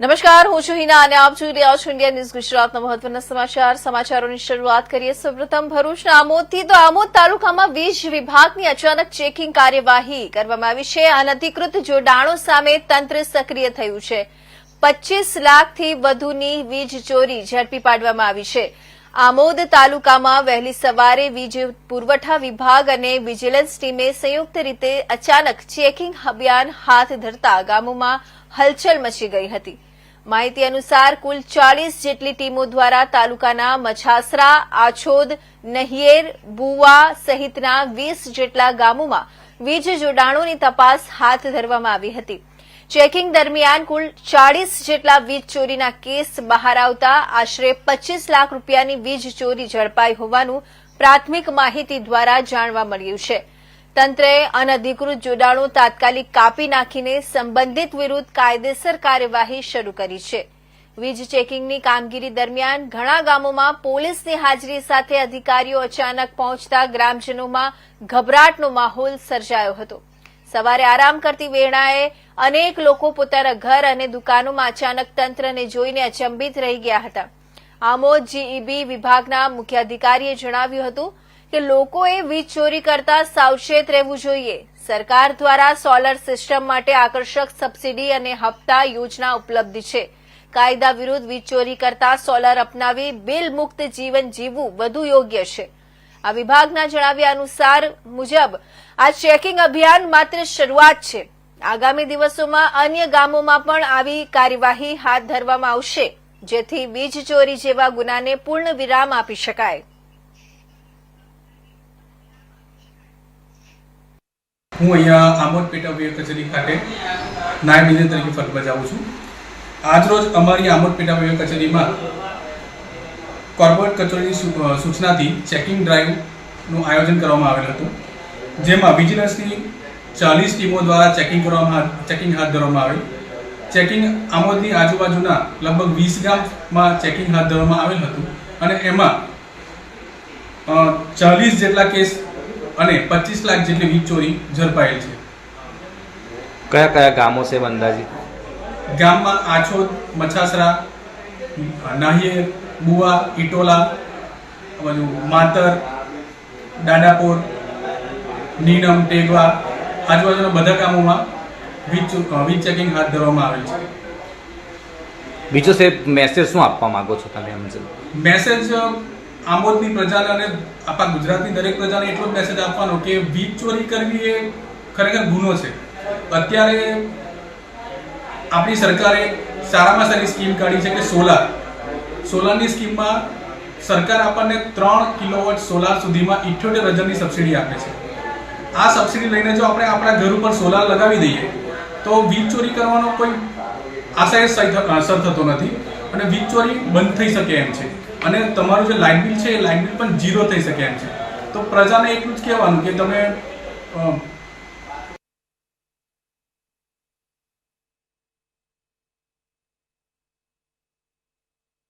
નમસ્કાર, હું છું હિના અને આપ જોઈ રહ્યા છો ઇન્ડિયા ન્યૂઝ ગુજરાતના મહત્વના સમાચાર. સમાચારોની શરૂઆત કરીએ સૌપ્રથમ ભરૂચના આમોદથી. તો આમોદ તાલુકામાં વીજ વિભાગની અચાનક ચેકિંગ કાર્યવાહી કરવામાં આવી છે. અનધિકૃત જોડાણો સામે તંત્ર સક્રિય થયું છે. પચીસ લાખથી વધુની વીજ ચોરી ઝડપી પાડવામાં આવી છે. આમોદ તાલુકામાં વહેલી સવારે વીજ પુરવઠા વિભાગ અને વિજિલન્સ ટીમે સંયુક્ત રીતે અચાનક ચેકિંગ અભિયાન હાથ ધરતા ગામોમાં હલચલ મચી ગઈ હતી. માહિતી અનુસાર કુલ ચાલીસ જેટલી ટીમો દ્વારા તાલુકાના મછાસરા, આછોદ, નહિયેર, બુવા સહિતના વીસ જેટલા ગામોમાં વીજ જોડાણોની તપાસ હાથ ધરવામાં આવી હતી. ચેકિંગ દરમિયાન કુલ ચાળીસ જેટલા વીજ ચોરીના કેસ બહાર આવતા આશરે પચીસ લાખ રૂપિયાની વીજ ચોરી ઝડપાઈ હોવાનું પ્રાથમિક માહિતી દ્વારા જાણવા મળ્યું છે. તંત્રએ અનધિકૃત જોડાણો તાત્કાલિક કાપી નાખીને સંબંધિત વિરુદ્ધ કાયદેસર કાર્યવાહી શરૂ કરી છે. વીજ ચેકિંગની કામગીરી દરમિયાન ઘણા ગામોમાં પોલીસની હાજરી સાથે અધિકારીઓ અચાનક પહોંચતા ગ્રામજનોમાં ગભરાટનો માહોલ સર્જાયો હતો. સવારે આરામ કરતી વેળાએ અનેક લોકો પોતાના ઘર અને દુકાનોમાં અચાનક તંત્રને જોઈને અચંબિત રહી ગયા હતા. આમોદ જીઈબી વિભાગના મુખ્ય અધિકારીએ જણાવ્યું હતું કે લોકોએ વીજ ચોરી કરતા સાવચેત રહેવું જોઈએ. સરકાર દ્વારા સોલર સિસ્ટમ માટે આકર્ષક સબસિડી અને હપ્તા યોજના ઉપલબ્ધ છે. કાયદા વિરુદ્ધ વીજ ચોરી કરતા સોલર અપનાવી બિલ મુક્ત જીવન જીવવું વધુ યોગ્ય છે. આ વિભાગના જણાવ્યા અનુસાર મુજબ આ ચેકિંગ અભિયાન માત્ર શરૂઆત છે. આગામી દિવસોમાં અન્ય ગામોમાં પણ આવી કાર્યવાહી હાથ ધરવામાં આવશે, જેથી વીજ ચોરી જેવા ગુનાને પૂર્ણ વિરામ આપી શકાય. હું અહીંયા આમોદ પેટા કચેરી ખાતે નાયબ ઇજનેર તરીકે ફરજ બજાવું છું. આજરોજ અમારી આમોદ પેટા વિભાગ કચેરીમાં કોર્પોરેટ કચેરીની સૂચનાથી ચેકિંગ ડ્રાઈવનું આયોજન કરવામાં આવેલ હતું, જેમાં વિજિલન્સની ચાલીસ ટીમો દ્વારા ચેકિંગ કરવામાં ચેકિંગ હાથ ધરવામાં આવેલ ચેકિંગ આમોદની આજુબાજુના લગભગ વીસ ગામમાં ચેકિંગ હાથ ધરવામાં આવેલ હતું અને એમાં ચાલીસ જેટલા કેસ અને પચીસ લાખ જેટલી વીજ ચોરી ઝડપાયેલ છે. કયા કયા ગામો છે અંદાજિત ગામમાં આછોદ મછાસરા નાહિયેર બુવા ઇટોલા બાજુ માતર દાડાપોર નીનમ ટેગવા આજુબાજુના બધા ગામોમાં વીજ વીજ ચેકિંગ હાથ ધરવામાં આવેલ છે. બીજો સાહેબ મેસેજ શું આપવા માંગો છો તમે એમ મેસેજ આમોદની પ્રજાને અને આપણા ગુજરાતની દરેક પ્રજાને એટલો જ મેસેજ આપવાનો કે વીજ ચોરી કરવી એ ખરેખર ગુનો છે. અત્યારે આપણી સરકારે સારામાં સારી સ્કીમ કાઢી છે કે સોલાર. સોલારની સ્કીમમાં સરકાર આપણને ત્રણ કિલોવોટ સોલાર સુધીમાં ઇઠ્યોતેર હજારની સબસિડી આપે છે. આ સબસિડી લઈને જો આપણે આપણા ઘર ઉપર સોલાર લગાવી દઈએ, તો વીજ ચોરી કરવાનો કોઈ આશય અસર થતો નથી અને વીજ ચોરી બંધ થઈ શકે એમ છે. અને તમારું જે લાઇટ બિલ છે એ લાઇટ બિલ પણ ઝીરો થઈ શકે એમ છે. તો પ્રજાને એટલું જ કહેવાનું કે તમે